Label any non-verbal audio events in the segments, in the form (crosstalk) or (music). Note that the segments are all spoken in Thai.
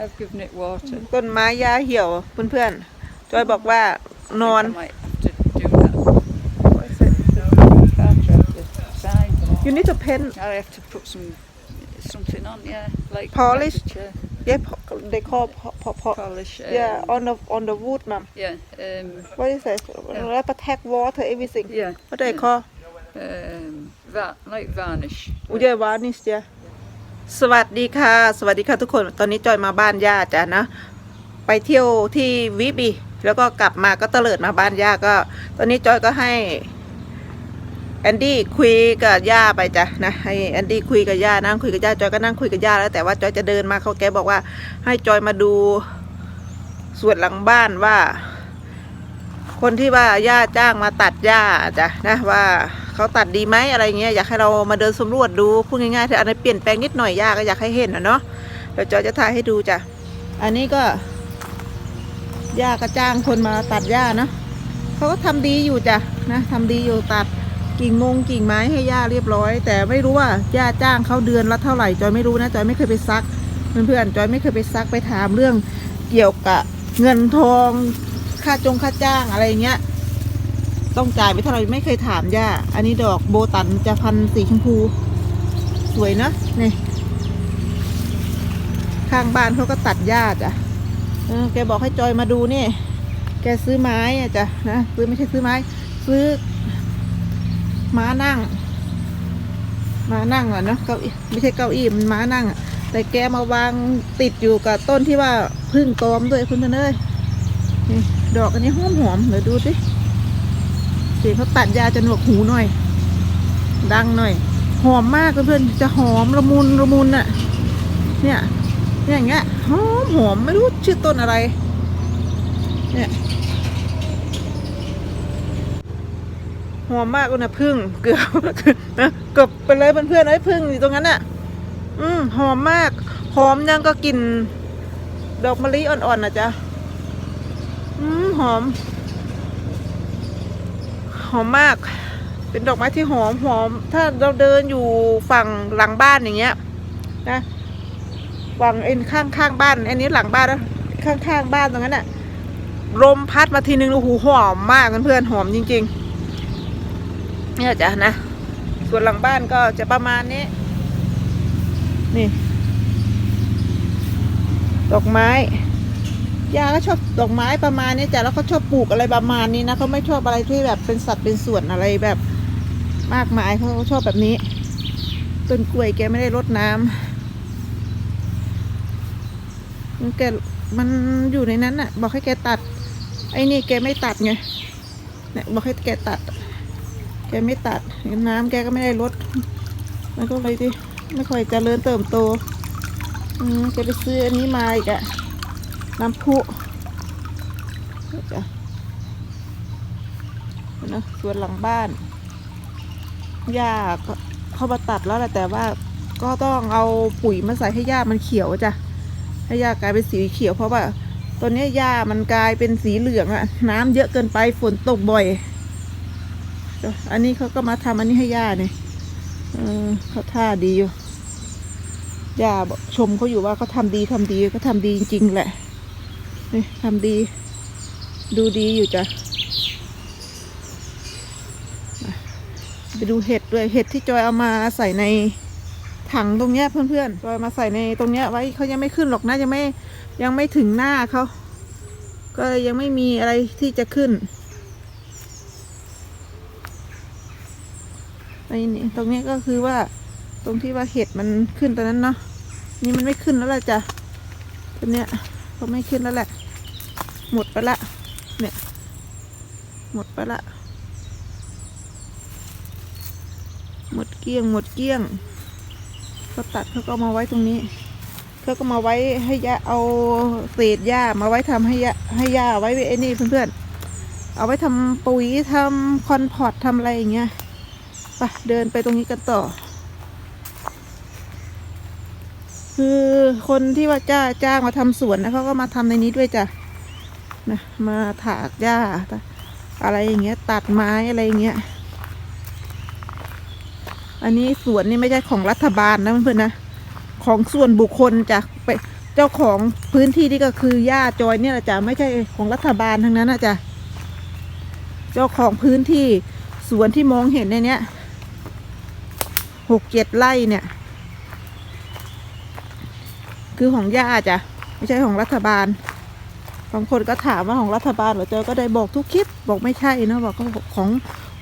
I've given it water. ต้นไม้หญ้าเหี่ยวเพื่อนๆจอยบอกว่านอน I might have to do that. After the side. you need to paint I have to put some something on, yeah, like Polish? like the chair. yeah they call po- po- po- polish. Um, yeah on the on the wood ma'am yeah, um, what is that แล้ว protect water everything yeah, what they call um, va- like varnish. อุยาวานิ สวัสดีค่ะ สวัสดีค่ะทุกคนตอนนี้จอยมาบ้านย่าจ้ะนะ ไปเที่ยวที่วิบีแล้วก็กลับมาก็เตลิดมาบ้านย่าก็ ตอนนี้จอยก็ให้แอนดี้คุยกับย่าไปจ้ะนะให้แอนดี้คุยกับย่านั่งคุยกับย่าจอยก็นั่งคุยกับย่าแล้วแต่ว่าจอยจะเดินมาเขาแกบอกว่า ให้จอยมาดูส่วนหลังบ้านว่า คนที่ว่าย่าจ้างมาตัดหญ้าจ้ะนะว่า เขาตัดดีไหมอะไรเงี้ยอยากให้เรามาเดินสำรวจดูพูดง่ายๆถ้าอะไรเปลี่ยนแปลงนิดหน่อยยาก็อยากให้เห็นนะเนาะเดี๋ยวจอยจะถ่ายให้ดูจ้ะอันนี้ก็ย่าก็จ้างคนมาตัดหญ้าเนาะเขาก็ทำดีอยู่จ้ะนะทำดีอยู่ตัดกิ่งมงกิ่งไม้ให้ย่าเรียบร้อย แต่ไม่รู้ว่าย่าจ้างเขาเดือนละเท่าไหร่จอยไม่รู้นะจอยไม่เคยไปซักเพื่อนๆจอยไม่เคยไปซักไปถามเรื่องเกี่ยวกับเงินทองค่าจงค่าจ้างอะไรเงี้ย ต้องจ่ายไปเท่าไหร่ไม่เคยถามย่า อันนี้ดอกโบตันจะพันสีชมพู สวยนะนี่ข้างบ้านเขาก็ตัดหญ้าจ้ะเออแกบอกให้จอยมาดูนี่ แกซื้อไม้อะจ้ะนะซื้อไม่ใช่ซื้อไม้ ซื้อ ม้านั่ง ม้านั่งอะเนาะเก้าอี้ไม่ใช่เก้าอี้มันม้านั่งอะแต่แกมาวางติดอยู่กับต้นที่ว่าพึ่งตอมด้วยคุณเพื่อนเอ้ยนี่ดอกอันนี้หอมหอมเดี๋ยวดูสิ เสียงเขาตัดยาจะหนวกหูหน่อย ดังหน่อย หอมมากเพื่อนจะหอมละมุนละมุนน่ะเนี่ยเนี่ยอย่างเงี้ยหอมหอมไม่รู้ชื่อต้นอะไร เนี่ยหอมมากเลยนะพึ่งเกือบนะเกือบไปเลยเพื่อนๆไอ้พึ่งอยู่ตรงนั้นน่ะอืมหอมมาก หอมยังก็กลิ่นดอกมะลิอ่อนๆนะจ๊ะ อืมหอม หอมมาก เป็นดอกไม้ที่หอมหอม ถ้าเราเดินอยู่ฝั่งหลังบ้านอย่างเงี้ยนะฝั่งเอ็นข้างข้างบ้าน อันนี้หลังบ้านแล้วข้างข้างบ้านตรงนั้นอะลมพัดมาทีนึงโอ้โหหอมมากเพื่อนๆหอมจริงๆเนี่ยจ้ะนะ ส่วนหลังบ้านก็จะประมาณนี้ นี่ ดอกไม้ ยาก็ชอบดอกไม้ประมาณนี้จ้ะแล้วเขาชอบปลูกอะไรประมาณนี้นะเขาไม่ชอบอะไรที่แบบเป็นสัตว์เป็นส่วนอะไรแบบมากมายเขาชอบแบบนี้ต้นกล้วยแกไม่ได้รดน้ำมันแกมันอยู่ในนั้นน่ะบอกให้แกตัด ไอ้นี่แกไม่ตัดไงเนี่ยบอกให้แกตัด แกไม่ตัดน้ำแกก็ไม่ได้รดมันก็เลยที่ไม่ค่อยเจริญเติบโตอืมแกไปซื้ออันนี้มาอีกอะ น้ำพุจ้ะนะสวนหลังบ้านหญ้าก็เข้ามาตัดแล้วแหละแต่ว่าก็ต้องเอาปุ๋ยมาใส่ให้หญ้ามันเขียวจ้ะให้หญ้ากลายเป็นสีเขียว เพราะว่าตอนนี้หญ้ามันกลายเป็นสีเหลืองอะน้ำเยอะเกินไปฝนตกบ่อย อันนี้เขาก็มาทำอันนี้ให้หญ้าเนี่ยเออเขาท่าดีอยู่ย่าชมเขาอยู่ว่าเขาทำดีทำดีก็ทำดีจริงๆแหละ นี่ทำดี ดูดีอยู่จ้ะไปดูเห็ดด้วยเห็ดที่จอยเอามาใส่ในถังตรงเนี้ยเพื่อนๆจอยมาใส่ในตรงเนี้ยไว้เขายังไม่ขึ้นหรอกนะยังไม่ยังไม่ถึงหน้าเขาก็ยังไม่มีอะไรที่จะขึ้นไอ้นี่ตรงเนี้ยก็คือว่าตรงที่ว่าเห็ดมันขึ้นตอนนั้นเนาะนี่มันไม่ขึ้นแล้วล่ะจ้ะตัวเนี้ย ก็ไม่ขึ้นแล้วแหละ หมดไปละ เนี่ย หมดไปละ หมดเกลี้ยง หมดเกลี้ยง ก็ตัดเขาก็มาไว้ตรงนี้เขาก็มาไว้ให้ยาเอาเศษหญ้ามาไว้ทำให้ยาให้ยาไว้ไอ้นี่เพื่อนๆ เอาไว้ทำปุ๋ยทำคอนพอร์ตทำอะไรอย่างเงี้ย ไปเดินไปตรงนี้กันต่อ คือคนที่ว่าจ้าจ้างมาทำสวนนะเขาก็มาทำในนี้ด้วยจ้ะนะมาถากหญ้าอะไรอย่างเงี้ย ตัดไม้อะไรอย่างเงี้ย อันนี้สวนนี่ไม่ใช่ของรัฐบาลนะเพื่อนนะของส่วนบุคคลจ้ะไปเจ้าของพื้นที่นี่ก็คือย่าจอยเนี่ยแหละจ้ะไม่ใช่ของรัฐบาลทั้งนั้นนะจ้ะเจ้าของพื้นที่สวนที่มองเห็นในเนี้ยหกเจ็ดไร่เนี่ย คือของย่าจ้ะไม่ใช่ของรัฐบาลบางคนก็ถามว่าของรัฐบาลเหรอจอยก็ได้บอกทุกคลิปบอกไม่ใช่นะบอกของ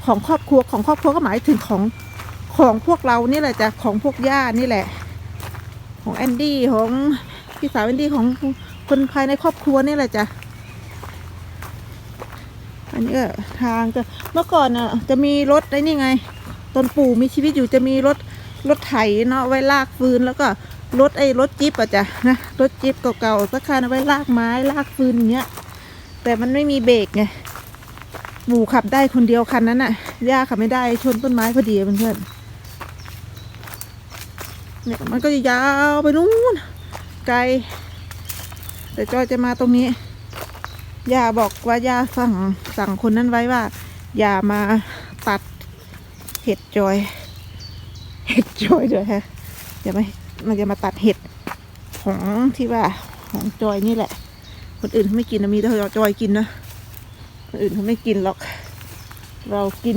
ของครอบครัวของครอบครัวก็หมายถึงของของพวกเรานี่แหละจ้ะของพวกย่านี่แหละ ของแอนดี้ของพี่สาวแอนดี้ของคนภายในครอบครัวนี่แหละจ้ะอันนี้ก็ทางก็เมื่อก่อนอะจะมีรถไอ้นี่ไงตอนปู่มีชีวิตอยู่จะมีรถรถไถเนาะไว้ลากฟืนแล้วก็ รถไอ้รถจิ๊บอะจ้ะนะรถจิ๊บเก่าๆสักคันเอาไว้ลากไม้ลากฟืนอย่างเงี้ย แต่มันไม่มีเบรกไงปู่ขับได้คนเดียวคันนั้นน่ะย่าขับไม่ได้ชนต้นไม้พอดีเพื่อนๆเนี่ยมันก็จะยาวไปนู้นไกล แต่จอยจะมาตรงนี้ย่าบอกว่าย่าสั่งสั่งคนนั้นไว้ว่า อย่ามาตัดเห็ดจอย เห็ดจอยด้วยฮะอย่ามา มันจะมาตัดเห็ดของที่ว่าของจอยนี่แหละ คนอื่นเขาไม่กินนะมีแต่จอยกินนะคนอื่นเขาไม่กินหรอก เรากิน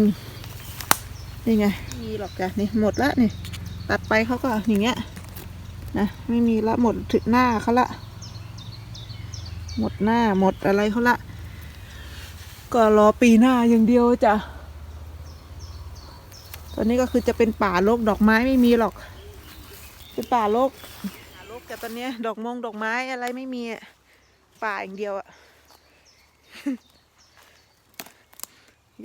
นี่ไงมีหรอกจ้ะนี่หมดละนี่ตัดไปเขาก็อย่างเงี้ยนะไม่มีละหมดถึงหน้าเขาละ หมดหน้าหมดอะไรเขาละ ก็รอปีหน้าอย่างเดียวจ้ะตอนนี้ก็คือจะเป็นป่าโลกดอกไม้ไม่มีหรอก เป็นป่าโลกป่าโลกแต่ตอนเนี้ยดอกมงดอกไม้อะไรไม่มีอะป่าอย่างเดียวอะ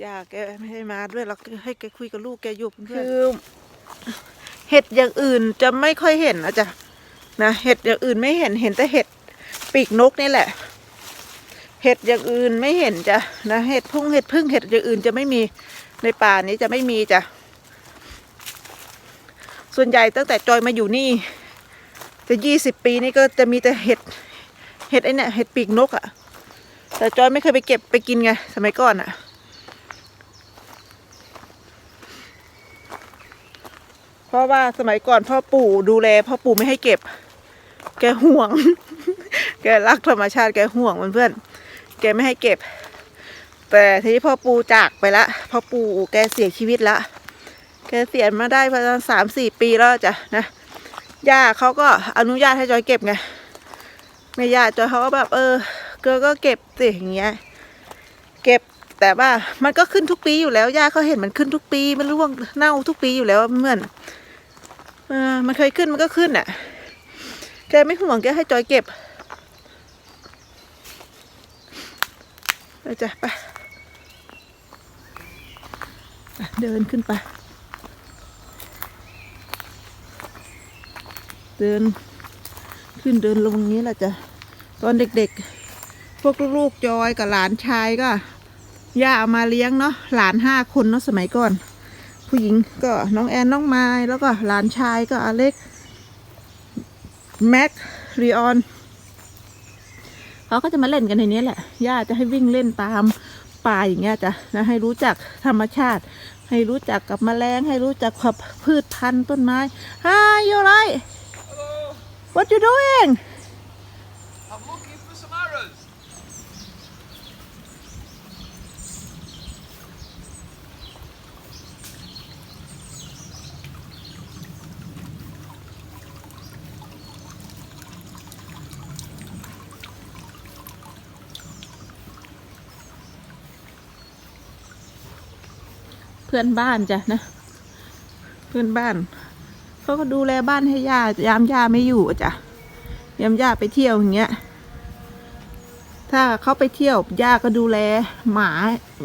อยากแกไม่ให้มาด้วยหรอกให้แกคุยกับลูกแกอยู่เพื่อนคือเห็ดอย่างอื่นจะไม่ค่อยเห็นนะจ๊ะนะเห็ดอย่างอื่นไม่เห็นเห็นแต่เห็ดปีกนกนี่แหละ เห็ดอย่างอื่นไม่เห็นจ้ะนะเห็ดพุ่งเห็ดพึ่งเห็ดอย่างอื่นจะไม่มีในป่านี้จะไม่มีจ้ะ ส่วนใหญ่ตั้งแต่จอยมาอยู่นี่จะยี่สิบปีนี่ก็จะมีแต่เห็ดเห็ดไอ้เนี่ยเห็ดปีกนกอะ่ะ แต่จอยไม่เคยไปเก็บไปกินไงสมัยก่อนอะ่ะ เพราะว่าสมัยก่อนพ่อปู่ดูแลพ่อปู่ไม่ให้เก็บ แกห่วง แกรักธรรมชาติแกห่วงเพื่อนๆแกไม่ให้เก็บ แต่ทีนี้พ่อปู่จากไปละพ่อปู่แกเสียชีวิตละ แกเสียณมาได้ประมาณสามสี่ปีแล้วจ้ะนะย่าเขาก็อนุญาตให้จอยเก็บไงแม่ย่าจอยเขาก็แบบเออเกอก็เก็บสิอย่างเงี้ย เก็บแต่ว่ามันก็ขึ้นทุกปีอยู่แล้วย่าเขาเห็นมันขึ้นทุกปีมันร่วงเน่าทุกปีอยู่แล้วเพื่อนเออมันเคยขึ้นมันก็ขึ้นอะแกไม่ห่วงแกให้จอยเก็บไปจ้ะไปเดินขึ้นไป เดินขึ้นเดินลงนี้แหละจ้ะตอนเด็กๆ พวกลูกๆจอยกับหลานชายก็ย่าเอามาเลี้ยงเนาะหลานห้าคนเนาะสมัยก่อน ผู้หญิงก็น้องแอนน้องไม้แล้วก็หลานชายก็อเล็กแม็กรีออนเขาก็จะมาเล่นกันในนี้แหละย่าจะให้วิ่งเล่นตามป่าอย่างเงี้ยจ้ะนะให้รู้จักธรรมชาติ ให้รู้จักกับแมลงให้รู้จักกับพืชพันธุ์ต้นไม้ Hi you right What you doing I'm looking for some arrows. เพื่อนบ้านจ้ะนะ เพื่อนบ้าน เขาก็ดูแลบ้านให้ย่ายามย่าไม่อยู่จ้ะยามย่าไปเที่ยวอย่างเงี้ย ถ้าเขาไปเที่ยวย่าก็ดูแลหมา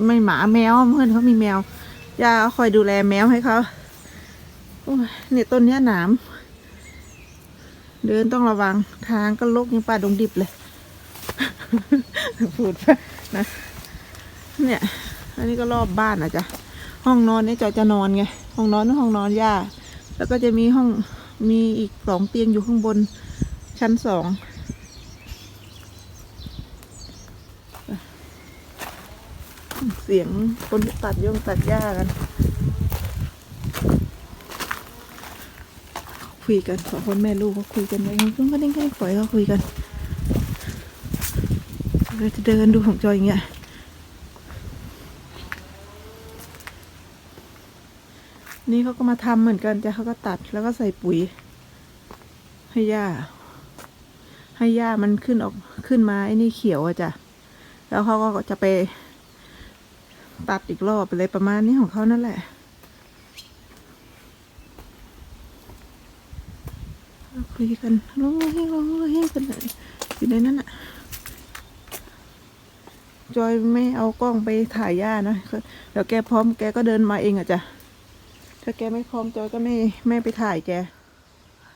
ไม่หมาแมวเพื่อนเขามีแมวย่าคอยดูแลแมวให้เขาโอ้ยเนี่ยต้นเนี้ยหนามเดินต้องระวังทางก็ลกยังป่าดงดิบเลยพูดนะเนี่ย อันนี้ก็รอบบ้านอะจ้ะห้องนอนเนี่ยจอยจะนอนไง ห้องนอนนู่นห้องนอนย่า แล้วก็จะมีห้องมีอีกสองเตียงอยู่ข้างบนชั้นสองเสียงคนตัดย่งตัดหญ้ากัน คุยกันสองคนแม่ลูกเขาคุยกันไว้ต้องก็ดิ้งแค่ปล่อยเขาคุยกันเราจะเดินดูของจอยอย่างเงี้ย นี่เขาก็มาทำเหมือนกันจะเขาก็ตัดแล้วก็ใส่ปุ๋ย ให้หญ้า ให้หญ้ามันขึ้นออกขึ้นมาไอ้นี่เขียวอะจ้ะ แล้วเขาก็จะไป ตัดอีกรอบอะไรประมาณนี้ของเขานั่นแหละคุยกันร้องเฮ้ร้องเฮ้กันเลยอยู่ในนั้นอะจอยไม่เอากล้องไปถ่ายย่านะเดี๋ยวแกพร้อมแกก็เดินมาเองอะจ้ะ ถ้าแกไม่พร้อมจอยก็ไม่ไม่ไปถ่ายแก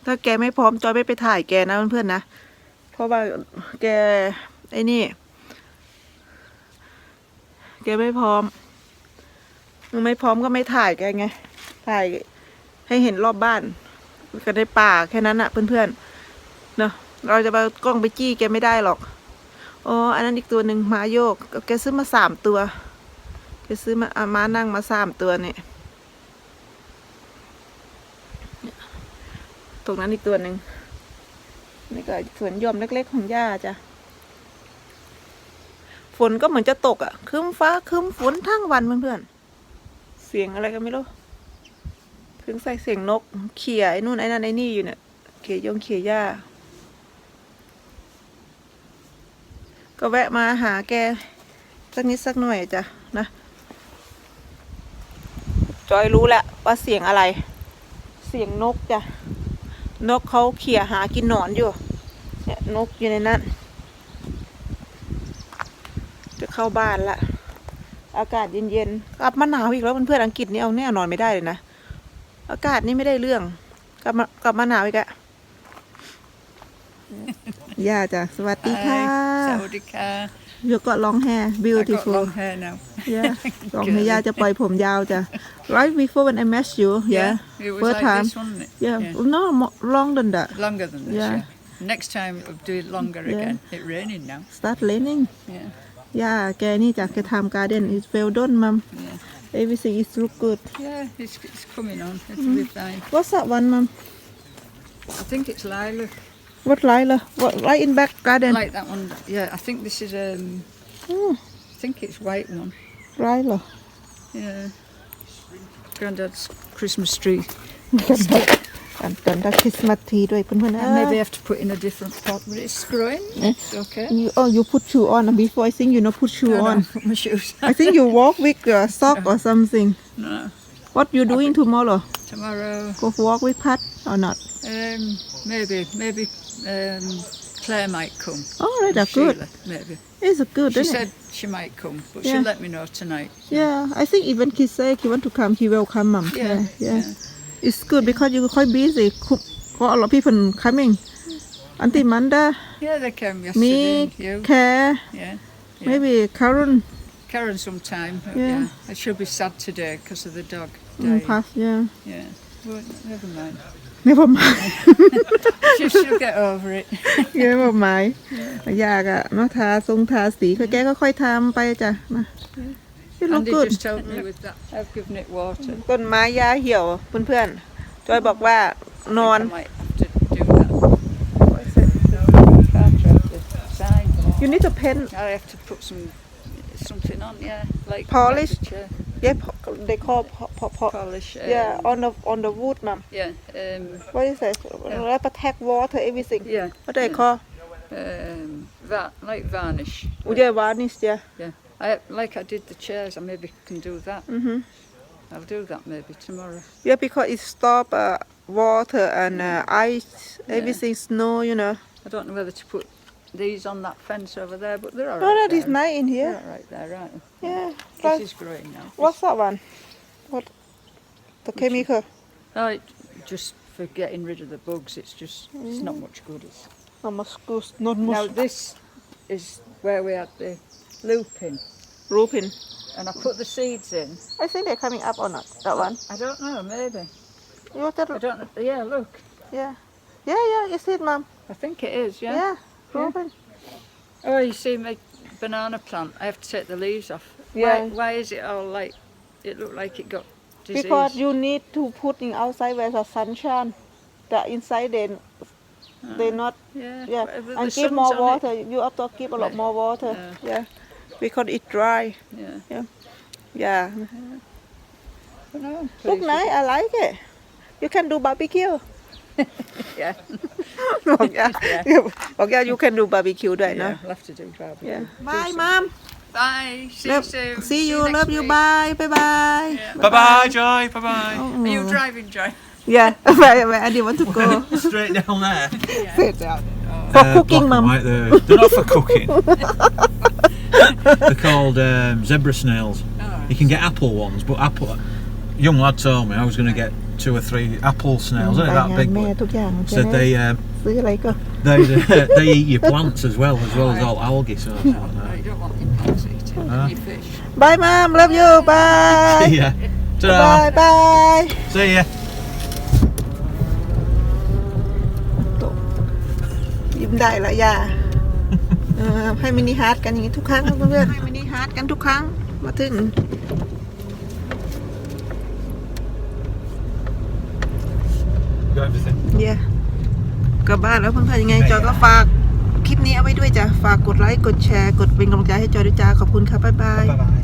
ถ้าแกไม่พร้อมจอยไม่ไปถ่ายแกนะเพื่อนๆนะ เพราะว่าแกไอ้นี่ แกไม่พร้อมมึงไม่พร้อมก็ไม่ถ่ายแกไง ถ่ายให้เห็นรอบบ้านก็ได้ป่าแค่นั้นอะเพื่อนๆเนอะเราจะมากล้องไปจี้แกไม่ได้หรอกอ๋ออันนั้นอีกตัวหนึ่งม้าโยก แกซื้อมาสามตัว แกซื้อมาอาม้านั่งมาสามตัวเนี่ย ตรงนั้นอีกตัวหนึ่งนี่ก็สวนยอมเล็ก ๆ ของย่าจ้ะฝนก็เหมือนจะตกอะครึ้มฟ้าครึ้มฝนทั้งวันเพื่อนๆเสียงอะไรก็ไม่รู้ถึงใส่เสียงนก เขี่ยไอ้นู่นไอ้นั่นไอ้นี่อยู่เนี่ยเขี่ยยงเขี่ยหญ้าก็แวะมาหาแก สักนิดสักหน่อยจ้ะนะ จอยรู้แล้วว่าเสียงอะไร เสียงนกจ้ะ นกเขาเขี่ยหากินหนอนอยู่ เนี่ยนกอยู่ในนั้น จะเข้าบ้านละ อากาศเย็นๆ กลับมาหนาวอีกแล้วเพื่อนๆอังกฤษนี่เอาแน่นอนไม่ได้เลยนะ อากาศนี่ไม่ได้เรื่อง กลับมากลับมาหนาวอีกอะย่าจ้ะสวัสดีค่ะ Sawadika. ยกก็ร้องแฮ I got beautiful long hair now. ย่าร้องให้ย่าจะปล่อยผมยาวจ้ะ right before when I met you yeah It was first like time this, wasn't it? yeah no mo- long than that Longer than this, Yeah. yeah. Next time we'll do it longer Yeah. again. It's raining now. start raining Yeah. ย่าแกนี่จ้ะแกทำ garden is well done mom Yeah. everything is look good Yeah, it's, it's coming on. It'll Mm-hmm. be fine. what's that one mom I think it's lilac. what lilac what right in back garden Like that one. Yeah, I think this is um oh, I think it's white one. lilac Yeah. Granddad's Christmas tree. กันกันได้คริสต์มาสทีด้วยเพื่อนๆนะ I maybe have to put in a different pot, but it's growing. It's okay. You, oh, you put shoe on before. I think you not put shoe No, no, on. (laughs) put my shoes. I think you walk with uh, sock or something. no. What you doing tomorrow? Tomorrow, Go walk with Pat or not? um, maybe, maybe um, Claire might come. All right, that's good. Maybe. It's good, She said she might come, but Yeah. she'll let me know tonight. Yeah, I think even kids say he want to come, he will come, mom. Yeah, yeah. yeah. It's good because you quite busy. Cook- Got a lot of people coming. Auntie Manda, Yeah, they came yesterday. me, You, Care, yeah. yeah. maybe Karen, Karen sometime. but Yeah. Yeah. I should be sad today because of the dog mm, dying. pass, yeah. Yeah. Well, never mind. Never mind. She, she'll get over it. Never mind. อยากอะเนาะทาทรงทาสีแกก็ค่อยทำไปจ้ะนะ You look Andy good. just helped me with that. I've given it water. ต้นไม้ยาเหี่ยวเพื่อนๆจอยบอกว่านอน I might have to do that. After the side. you need to paint I have to put some something on, yeah, like Polish? like the chair. Yeah po- they call po- po- po- polish. Um, yeah on the on the wood ma'am yeah, um, what is that yeah. protect water everything yeah. what they yeah. call Um, va- like varnish. oh yeah varnish yeah Yeah, I like I did the chairs. I maybe can do that. mm-hmm. I'll do that maybe tomorrow. yeah because it stop uh, water and uh, ice Yeah. everything snow you know I don't know whether to put these on that fence over there, but they're all no right. that is there. nice in They're here all right there, right? yeah This is growing now. what's that one what the chemical Oh, it, just for getting rid of the bugs. It's just it's not much good. It's, no mosquitoes not now this is where we had the looping, roofing and I put the seeds in. I think they're coming up or not that one I don't know. Maybe you want that I don't. know. Yeah, look. yeah yeah yeah is it Mum. I think it is. yeah, Yeah. roofing Oh, you see my banana plant. I have to take the leaves off. Yeah. Why? Why is it all like? It looked like it got disease. Because you need to put in outside where the sunshine. the inside they they ah, not Yeah. yeah and give more on it. water you have to give a lot more water yeah because it dry Yeah. yeah But no, look nice I like it you can do barbecue (laughs) yeah. (laughs) Well, (laughs) yeah. yeah. Well, yeah, you can do barbecue, right? Yeah, no? Love to do barbecue. Yeah. Bye, mom. Bye. See Love, you soon. See, see you. love you. Week. Bye. Bye. Bye. Bye. Bye. Joy. Bye. Bye. Oh. Are you driving, Joy? Yeah. right, right. I didn't want to go straight down there. Yeah. Straight down. Oh. For uh, cooking, mum. Right there. They're not for cooking. They're called um, zebra snails. Oh, you can get apple ones, but apple. Young lad told me I was going to get two or three apple snails. Only ราย that งาน big. แม่ But ทุกอย่างจะ said ได้ they um, ซื้ออะไรก็ they (laughs) they eat your plants as well as well as all algae. So I thought, No, no. you don't want your plants eating. Huh? Your fish. bye mom love you bye See ya. Ta-da. bye bye See ya. ยิ้มได้ละย่าเออให้มินิฮาร์ดกันอย่างนี้ทุกครั้งเพื่อนๆให้มินิฮาร์ดกันทุกครั้งมาถึง (laughs) Got everything. เย่กลับบ้านแล้วเพื่อนๆยังไง จอยก็ฝากคลิปนี้เอาไว้ด้วยจ้ะ ฝากกดไลค์ กดแชร์ กดเป็นกำลังใจให้จอยด้วยจ้าขอบคุณค่ะบ๊ายบาย Bye bye.